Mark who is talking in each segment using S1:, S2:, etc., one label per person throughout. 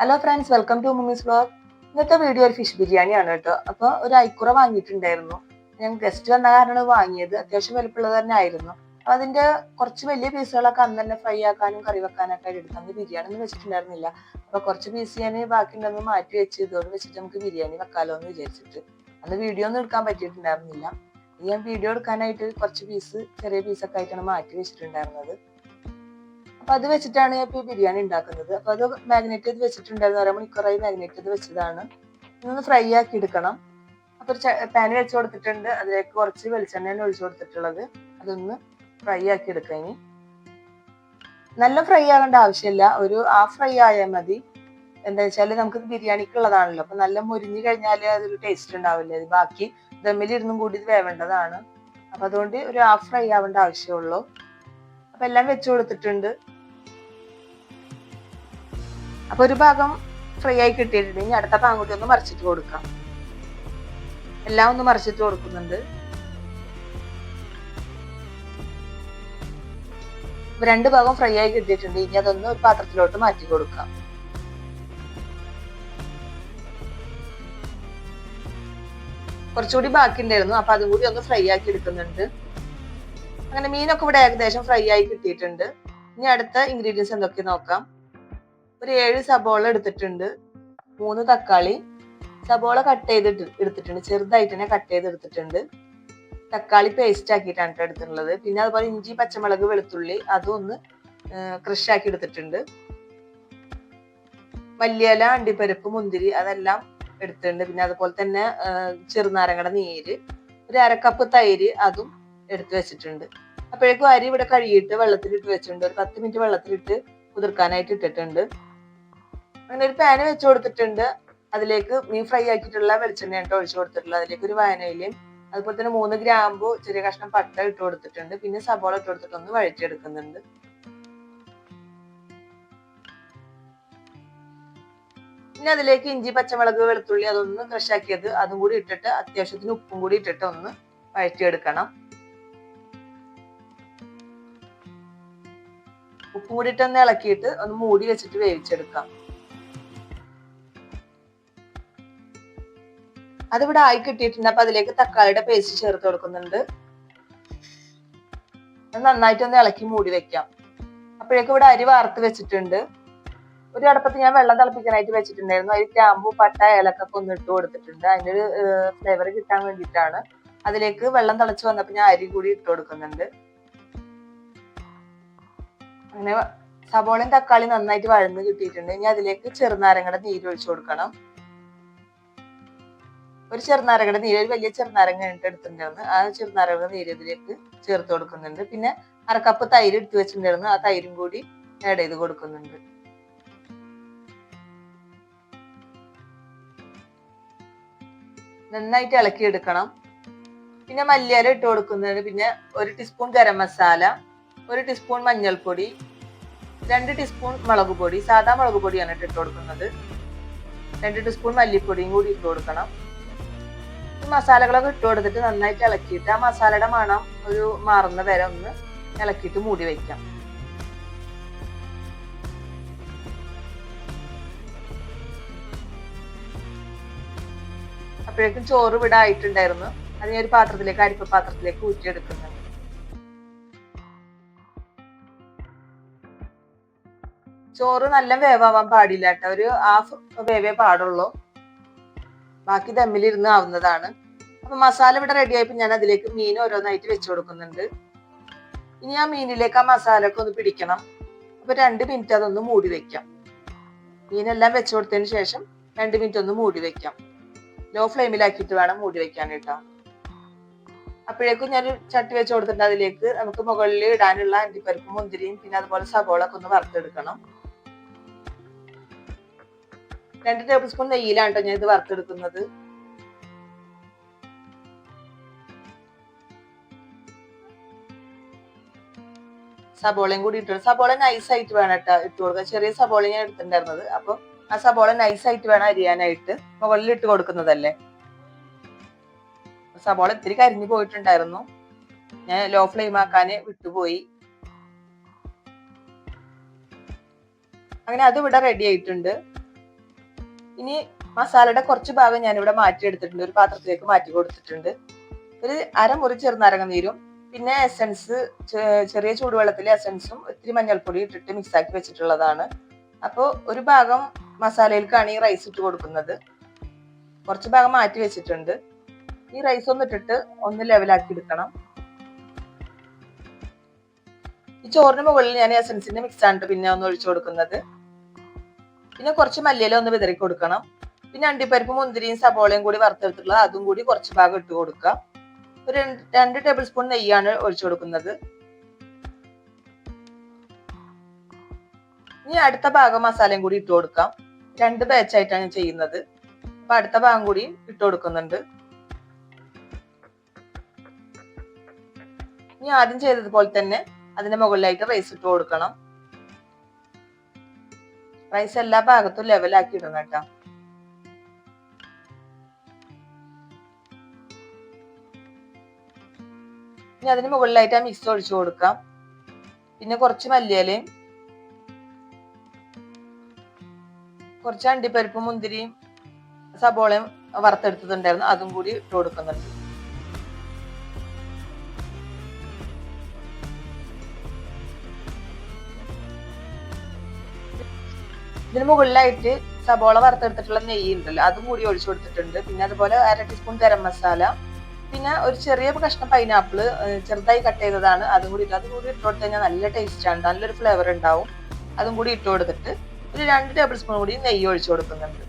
S1: Hello friends welcome to mummy's blog ഇന്നത്തെ video ഒരു fish biryani ആണ് കേട്ടോ. അപ്പോൾ ഒരു ഐക്കുറ വാങ്ങിയിട്ടുണ്ടായിരുന്നു. ഞാൻ ഗസ്റ്റ് വന്ന കാരണമാണ് വാങ്ങിയത്. അത്യാവശ്യം വലുപ്പമുള്ളത് തന്നെ ആയിരുന്നു. അപ്പൊ അതിന്റെ കുറച്ച് വലിയ പീസുകളൊക്കെ അന്ന് തന്നെ ഫ്രൈ ആക്കാനും കറി വെക്കാനൊക്കെ ആയിട്ട് എടുക്കാം ബിരിയാണി ഒന്നും വെച്ചിട്ടുണ്ടായിരുന്നില്ല. അപ്പൊ കുറച്ച് പീസ് ഞാൻ ബാക്കി ഉണ്ടെന്ന് മാറ്റി വെച്ച് ഇതോട് വെച്ചിട്ട് നമുക്ക് ബിരിയാണി വെക്കാലോ എന്ന് വിചാരിച്ചിട്ട്. അന്ന് വീഡിയോ ഒന്നും എടുക്കാൻ പറ്റിയിട്ടുണ്ടായിരുന്നില്ല. ഞാൻ വീഡിയോ എടുക്കാനായിട്ട് കുറച്ച് പീസ് ചെറിയ പീസൊക്കെ ആയിട്ടാണ് മാറ്റി വെച്ചിട്ടുണ്ടായിരുന്നത്. അപ്പൊ അത് വെച്ചിട്ടാണ് ഇപ്പൊ ബിരിയാണി ഉണ്ടാക്കുന്നത്. അപ്പൊ അത് മാഗ്നേറ്റ് ചെയ്ത് വെച്ചിട്ടുണ്ടായിരുന്നു. അരമണിക്കൂറായി മാഗ്നേറ്റ് ചെയ്ത് വെച്ചതാണ്. ഇതൊന്ന് ഫ്രൈ ആക്കി എടുക്കണം. അപ്പൊ ഒരു പാൻ വെച്ച് കൊടുത്തിട്ടുണ്ട്. അതിലേക്ക് കുറച്ച് വെളിച്ചെണ്ണയാണ് ഒഴിച്ചു കൊടുത്തിട്ടുള്ളത്. അതൊന്ന് ഫ്രൈ ആക്കി എടുക്കാം ഇനി. നല്ല ഫ്രൈ ആകേണ്ട ആവശ്യമില്ല. ഒരു ആ ഫ്രൈ ആയാൽ മതി. എന്താ വെച്ചാൽ നമുക്ക് ബിരിയാണിക്കുള്ളതാണല്ലോ അപ്പൊ നല്ല മുരിഞ്ഞു കഴിഞ്ഞാൽ അതൊരു ടേസ്റ്റ് ഉണ്ടാവില്ല? ബാക്കി ദമ്മിലിരുന്നും കൂടി ഇത് വേവേണ്ടതാണ്. അപ്പൊ അതുകൊണ്ട് ഒരു ഹാഫ് ഫ്രൈ ആവേണ്ട ആവശ്യമുള്ളൂ. അപ്പൊ എല്ലാം വെച്ചു കൊടുത്തിട്ടുണ്ട്. അപ്പൊ ഒരു ഭാഗം ഫ്രൈ ആയി കിട്ടിയിട്ടുണ്ട്. ഇനി അടുത്ത കൂടി ഒന്ന് മറിച്ചിട്ട് കൊടുക്കാം. എല്ലാം ഒന്ന് മറിച്ചിട്ട് കൊടുക്കുന്നുണ്ട്. രണ്ട് ഭാഗം ഫ്രൈ ആയി കിട്ടിയിട്ടുണ്ട്. ഇനി അതൊന്ന് ഒരു പാത്രത്തിലോട്ട് മാറ്റി കൊടുക്കാം. കുറച്ചുകൂടി ബാക്കി ഉണ്ടായിരുന്നു അപ്പൊ അതും കൂടി ഒന്ന് ഫ്രൈ ആക്കി എടുക്കുന്നുണ്ട്. അങ്ങനെ മീനൊക്കെ ഇവിടെ ഏകദേശം ഫ്രൈ ആയി കിട്ടിയിട്ടുണ്ട്. ഇനി അടുത്ത ഇൻഗ്രീഡിയൻസ് എന്തൊക്കെ നോക്കാം. ഒരു ഏഴ് സബോള എടുത്തിട്ടുണ്ട്. മൂന്ന് തക്കാളി. സബോള കട്ട് ചെയ്തിട്ട് എടുത്തിട്ടുണ്ട്. ചെറുതായിട്ട് തന്നെ കട്ട് ചെയ്ത് എടുത്തിട്ടുണ്ട്. തക്കാളി പേസ്റ്റ് ആക്കിയിട്ടാണ് എടുത്തിട്ടുള്ളത്. പിന്നെ അതുപോലെ ഇഞ്ചി പച്ചമുളക് വെളുത്തുള്ളി അതും ഒന്ന് ക്രഷ് ആക്കി എടുത്തിട്ടുണ്ട്. മല്ലിയില അണ്ടിപ്പരിപ്പ് മുന്തിരി അതെല്ലാം എടുത്തിട്ടുണ്ട്. പിന്നെ അതുപോലെ തന്നെ ചെറുനാരങ്ങയുടെ നീര് ഒരു അരക്കപ്പ് തൈര് അതും എടുത്തു വെച്ചിട്ടുണ്ട്. അപ്പോഴേക്കും അരി ഇവിടെ കഴുകിയിട്ട് വെള്ളത്തിലിട്ട് വെച്ചിട്ടുണ്ട്. ഒരു പത്ത് മിനിറ്റ് വെള്ളത്തിലിട്ട് കുതിർക്കാനായിട്ട് ഇട്ടിട്ടുണ്ട്. അങ്ങനെ ഒരു പാന് വെച്ച് കൊടുത്തിട്ടുണ്ട്. അതിലേക്ക് മീൻ ഫ്രൈ ആക്കിയിട്ടുള്ള വെളിച്ചെണ്ണയാണ് ഒഴിച്ചു കൊടുത്തിട്ടുള്ളത്. അതിലേക്ക് ഒരു വയനയിലും അതുപോലെ തന്നെ മൂന്ന് ഗ്രാമ്പു ചെറിയ കഷ്ണം പട്ട ഇട്ട് കൊടുത്തിട്ടുണ്ട്. പിന്നെ സബോള ഇട്ട് കൊടുത്തിട്ട് ഒന്ന് വഴറ്റിയെടുക്കുന്നുണ്ട്. പിന്നെ അതിലേക്ക് ഇഞ്ചി പച്ചമുളക് വെളുത്തുള്ളി അതൊന്ന് ക്രഷ് ആക്കിയത് അതും കൂടി ഇട്ടിട്ട് അത്യാവശ്യത്തിന് ഉപ്പും കൂടി ഇട്ടിട്ട് ഒന്ന് വഴറ്റിയെടുക്കണം. ഉപ്പും കൂടി ഇട്ടൊന്ന് ഇളക്കിയിട്ട് ഒന്ന് മൂടി വെച്ചിട്ട് വേവിച്ചെടുക്കാം. അതിവിടെ ആയി കിട്ടിയിട്ടുണ്ട്. അപ്പൊ അതിലേക്ക് തക്കാളിയുടെ പേസ്റ്റ് ചേർത്ത് കൊടുക്കുന്നുണ്ട്. നന്നായിട്ടൊന്ന് ഇളക്കി മൂടി വെക്കാം. അപ്പോഴേക്കും ഇവിടെ അരി വാർത്ത് വെച്ചിട്ടുണ്ട്. ഒരു അടുപ്പത്ത് ഞാൻ വെള്ളം തിളപ്പിക്കാനായിട്ട് വെച്ചിട്ടുണ്ടായിരുന്നു. അതിൽ ഗ്രാമ്പു പട്ട ഏലക്കൊക്കെ ഒന്ന് ഇട്ട് കൊടുത്തിട്ടുണ്ട്. അതിന്റെ ഒരു ഫ്ലേവർ കിട്ടാൻ വേണ്ടിയിട്ടാണ്. അതിലേക്ക് വെള്ളം തിളച്ച് വന്നപ്പോൾ ഞാൻ അരി കൂടി ഇട്ട് കൊടുക്കുന്നുണ്ട്. അങ്ങനെ സബോളയും തക്കാളി നന്നായിട്ട് വഴന്ന് കിട്ടിയിട്ടുണ്ട്. ഇനി അതിലേക്ക് ചെറുനാരങ്ങയുടെ നീര് ഒഴിച്ചു കൊടുക്കണം. ഒരു ചെറുനാരങ്ങയുടെ നീര് ഒരു വലിയ ചെറുനാരങ്ങ എടുത്തിട്ടുണ്ടായിരുന്നു. ആ ചെറുനാരങ്ങയുടെ നീര് ഇതിലേക്ക് ചേർത്ത് കൊടുക്കുന്നുണ്ട്. പിന്നെ അരക്കപ്പ് തൈര് എടുത്തു വെച്ചിട്ടുണ്ടായിരുന്നു. ആ തൈരും കൂടി ആഡ് ചെയ്ത് കൊടുക്കുന്നുണ്ട്. നന്നായിട്ട് ഇളക്കി എടുക്കണം. പിന്നെ മല്ലിയില ഇട്ട് കൊടുക്കുന്നുണ്ട്. പിന്നെ ഒരു ടീസ്പൂൺ ഗരം മസാല ഒരു ടീസ്പൂൺ മഞ്ഞൾപ്പൊടി രണ്ട് ടീസ്പൂൺ മുളക് പൊടി സാധാ മുളക് പൊടിയാണ് ഇട്ട് കൊടുക്കുന്നത്. രണ്ട് ടീസ്പൂൺ മല്ലിപ്പൊടിയും കൂടി ഇട്ട് കൊടുക്കണം. മസാലകളൊക്കെ ഇട്ട് കൊടുത്തിട്ട് നന്നായിട്ട് ഇളക്കിയിട്ട് ആ മസാലയുടെ മണം ഒരു മാറുന്ന വരെ ഒന്ന് ഇളക്കിയിട്ട് മൂടി വയ്ക്കാം അപ്പോഴേക്കും ചോറ് ഇവിടെ ആയിട്ടുണ്ടായിരുന്നു. അത് ഞാൻ ഒരു പാത്രത്തിലേക്ക് അരിപ്പ പാത്രത്തിലേക്ക് ഊറ്റിയെടുക്കുന്നുണ്ട് ചോറ് നല്ല വേവാവാൻ പാടില്ല കേട്ടോ. ഒരു ഹാഫ് വേവേ പാടുള്ളൂ. ബാക്കി ദമ്മിലിരുന്ന് ആവുന്നതാണ്. അപ്പൊ മസാല ഇവിടെ റെഡി ആയപ്പോ ഞാൻ അതിലേക്ക് മീൻ ഓരോന്നായിട്ട് വെച്ചു കൊടുക്കുന്നുണ്ട്. ഇനി ആ മീനിലേക്ക് ആ മസാല ഒക്കെ ഒന്ന് പിടിക്കണം. അപ്പൊ രണ്ട് മിനിറ്റ് അതൊന്ന് മൂടി വെക്കാം. മീനെല്ലാം വെച്ചു കൊടുത്തതിന് ശേഷം രണ്ട് മിനിറ്റ് ഒന്ന് മൂടി വെക്കാം. ലോ ഫ്ലെയിമിലാക്കിയിട്ട് വേണം മൂടി വെക്കാൻ കേട്ടോ. അപ്പോഴേക്കും ഞാൻ ചട്ടി വെച്ച് കൊടുത്തിട്ടുണ്ട്. അതിലേക്ക് നമുക്ക് മുകളിൽ ഇടാനുള്ള അണ്ടിപ്പരിപ്പും മുന്തിരിയും പിന്നെ അതുപോലെ സബോള ഒക്കെ ഒന്ന് വറുത്തെടുക്കണം. രണ്ട് ടേബിൾ സ്പൂൺ നെയ്യിലാണ് ഞാൻ ഇത് വറുത്തെടുക്കുന്നത്. സബോളയും കൂടി ഇട്ടു. സബോള നൈസ് ആയിട്ട് വേണം കേട്ടോ ഇട്ട് കൊടുക്കുക ചെറിയ സബോള ഞാൻ എടുത്തിട്ടുണ്ടായിരുന്നത്. അപ്പൊ ആ സബോള നൈസ് ആയിട്ട് വേണം അരിയാനായിട്ട്. മുകളിൽ ഇട്ട് കൊടുക്കുന്നതല്ലേ? സബോള ഇത്തിരി കരിഞ്ഞു പോയിട്ടുണ്ടായിരുന്നു. ഞാൻ ലോ ഫ്ലെയിം ആക്കാന് വിട്ടുപോയി. അങ്ങനെ അത് ഇവിടെ റെഡി ആയിട്ടുണ്ട്. ഇനി മസാലയുടെ കുറച്ച് ഭാഗം ഞാനിവിടെ മാറ്റി എടുത്തിട്ടുണ്ട് ഒരു പാത്രത്തിലേക്ക് മാറ്റി കൊടുത്തിട്ടുണ്ട്. ഒരു അരമുറി ചെറുനാരങ്ങ നീരും പിന്നെ എസൻസ് ചെറിയ ചൂടുവെള്ളത്തിൽ എസൻസും ഒത്തിരി മഞ്ഞൾപ്പൊടി ഇട്ടിട്ട് മിക്സ് ആക്കി വെച്ചിട്ടുള്ളതാണ്. അപ്പോൾ ഒരു ഭാഗം മസാലയിലേക്കാണ് ഈ റൈസ് ഇട്ട് കൊടുക്കുന്നത്. കുറച്ച് ഭാഗം മാറ്റി വെച്ചിട്ടുണ്ട്. ഈ റൈസ് ഒന്ന് ഇട്ടിട്ട് ഒന്ന് ലെവലാക്കി എടുക്കണം. ഈ ചോറിന് മുകളിൽ ഞാൻ എസൻസിന്റെ മിക്സ് ആണ് പിന്നെ ഒന്ന് ഒഴിച്ചു കൊടുക്കുന്നത്. പിന്നെ കുറച്ച് മല്ലിയില ഒന്ന് വിതറി കൊടുക്കണം. പിന്നെ അണ്ടിപ്പരിപ്പ് മുന്തിരിയും സബോളയും കൂടി വറുത്തെടുത്തിട്ടുള്ളത് അതും കൂടി കുറച്ച് ഭാഗം ഇട്ട് കൊടുക്കുക. ഒരു രണ്ട് ടേബിൾ സ്പൂൺ നെയ്യാണ് ഒഴിച്ചു കൊടുക്കുന്നത്. ഇനി അടുത്ത ഭാഗം മസാലയും കൂടി ഇട്ട് കൊടുക്കാം. രണ്ട് ബാച്ചായിട്ടാണ് ചെയ്യുന്നത്. അപ്പൊ അടുത്ത ഭാഗം കൂടി ഇട്ട് കൊടുക്കുന്നുണ്ട്. ഇനി ആദ്യം ചെയ്തതുപോലെ തന്നെ അതിന്റെ മുകളിലായിട്ട് റൈസ് ഇട്ട് കൊടുക്കണം. റൈസ് എല്ലാ ഭാഗത്തും ലെവലാക്കി ഇടണം കേട്ടോ. ഇനി അതിന് മുകളിലായിട്ട് ആ മിക്സ് ഒഴിച്ചു കൊടുക്കാം. പിന്നെ കുറച്ച് മല്ലിയിലയും കുറച്ച് അണ്ടിപ്പരിപ്പും മുന്തിരിയും സബോളയും വറുത്തെടുത്തിട്ടുണ്ടായിരുന്നു. അതും കൂടി ഇട്ട് കൊടുക്കുന്നുണ്ട്. ഇതിന് മുകളിലായിട്ട് സബോള വറുത്തെടുത്തിട്ടുള്ള നെയ്യ് ഉണ്ടല്ലോ അതും കൂടി ഒഴിച്ചു കൊടുത്തിട്ടുണ്ട്. പിന്നെ അതുപോലെ അര ടീസ്പൂൺ ഗരം മസാല പിന്നെ ഒരു ചെറിയ കഷ്ണം പൈനാപ്പിൾ ചെറുതായി കട്ട് ചെയ്തതാണ്. അതും കൂടി അതും കൂടി ഇട്ട് കൊടുത്തു കഴിഞ്ഞാൽ നല്ല ടേസ്റ്റാണ് നല്ലൊരു ഫ്ലേവർ ഉണ്ടാവും. അതും കൂടി ഇട്ട് കൊടുത്തിട്ട് ഒരു രണ്ട് ടേബിൾ സ്പൂൺ കൂടി നെയ്യ് ഒഴിച്ചു കൊടുക്കുന്നുണ്ട്.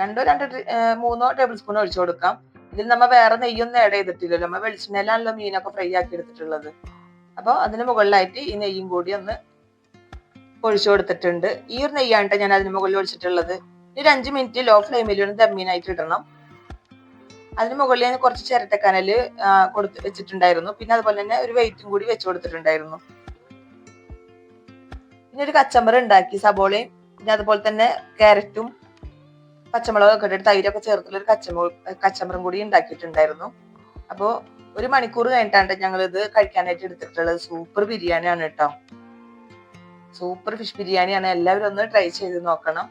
S1: രണ്ടോ രണ്ട് മൂന്നോ ടേബിൾ സ്പൂൺ ഒഴിച്ചു കൊടുക്കാം. ഇതിൽ നമ്മൾ വേറെ നെയ്യൊന്നും ആഡ് ചെയ്തിട്ടില്ലല്ലോ. നമ്മൾ വെളിച്ചെണ്ണയിലാണല്ലോ മീനൊക്കെ ഫ്രൈ ആക്കി എടുത്തിട്ടുള്ളത്. അപ്പോൾ അതിന് മുകളിലായിട്ട് ഈ നെയ്യും കൂടി ഒന്ന് ഒഴിച്ചു കൊടുത്തിട്ടുണ്ട്. ഈ ഒരു നെയ്യാണ് ഞാൻ അതിന് മുകളിൽ ഒഴിച്ചിട്ടുള്ളത്. ഒരു അഞ്ച് മിനിറ്റ് ലോ ഫ്ലെയിമിൽ ഒന്ന് ദമ്മീനായിട്ട് ഇടണം. അതിന് മുകളിൽ ഞാൻ കുറച്ച് ചിരട്ടക്കനൽ കൊടുത്ത് വെച്ചിട്ടുണ്ടായിരുന്നു. പിന്നെ അതുപോലെ തന്നെ ഒരു വെയിറ്റും കൂടി വെച്ച് കൊടുത്തിട്ടുണ്ടായിരുന്നു. പിന്നെ ഒരു കച്ചമ്പർ ഉണ്ടാക്കി സബോളയും പിന്നെ അതുപോലെ തന്നെ ക്യാരറ്റും പച്ചമുളകൊക്കെ ഇട്ടിട്ട് തൈരൊക്കെ ചേർത്തുള്ള ഒരു കച്ചമുളക് കച്ചമ്പറും കൂടി ഉണ്ടാക്കിയിട്ടുണ്ടായിരുന്നു. അപ്പോൾ ഒരു മണിക്കൂർ കഴിഞ്ഞിട്ടാണ് ഞങ്ങൾ ഇത് കഴിക്കാനായിട്ട് എടുത്തിട്ടുള്ളത്. സൂപ്പർ ബിരിയാണിയാണ് കേട്ടോ. സൂപ്പർ ഫിഷ് ബിരിയാണിയാണ്. എല്ലാവരും ഒന്ന് ട്രൈ ചെയ്ത് നോക്കണം.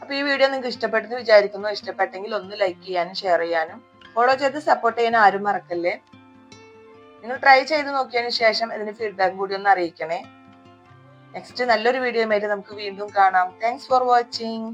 S1: അപ്പൊ ഈ വീഡിയോ നിങ്ങൾക്ക് ഇഷ്ടപ്പെട്ടെന്ന് വിചാരിക്കുന്നു. ഇഷ്ടപ്പെട്ടെങ്കിൽ ഒന്ന് ലൈക്ക് ചെയ്യാനും ഷെയർ ചെയ്യാനും. ഫോളോ ചെയ്ത് സപ്പോർട്ട് ചെയ്യാൻ ആരും മറക്കല്ലേ? നിങ്ങൾ ട്രൈ ചെയ്ത് നോക്കിയതിന് ശേഷം ഇതിന് ഫീഡ്ബാക്ക് കൂടി ഒന്ന് അറിയിക്കണേ. നെക്സ്റ്റ് നല്ലൊരു വീഡിയോ ആയിട്ട് നമുക്ക് വീണ്ടും കാണാം. Thanks for watching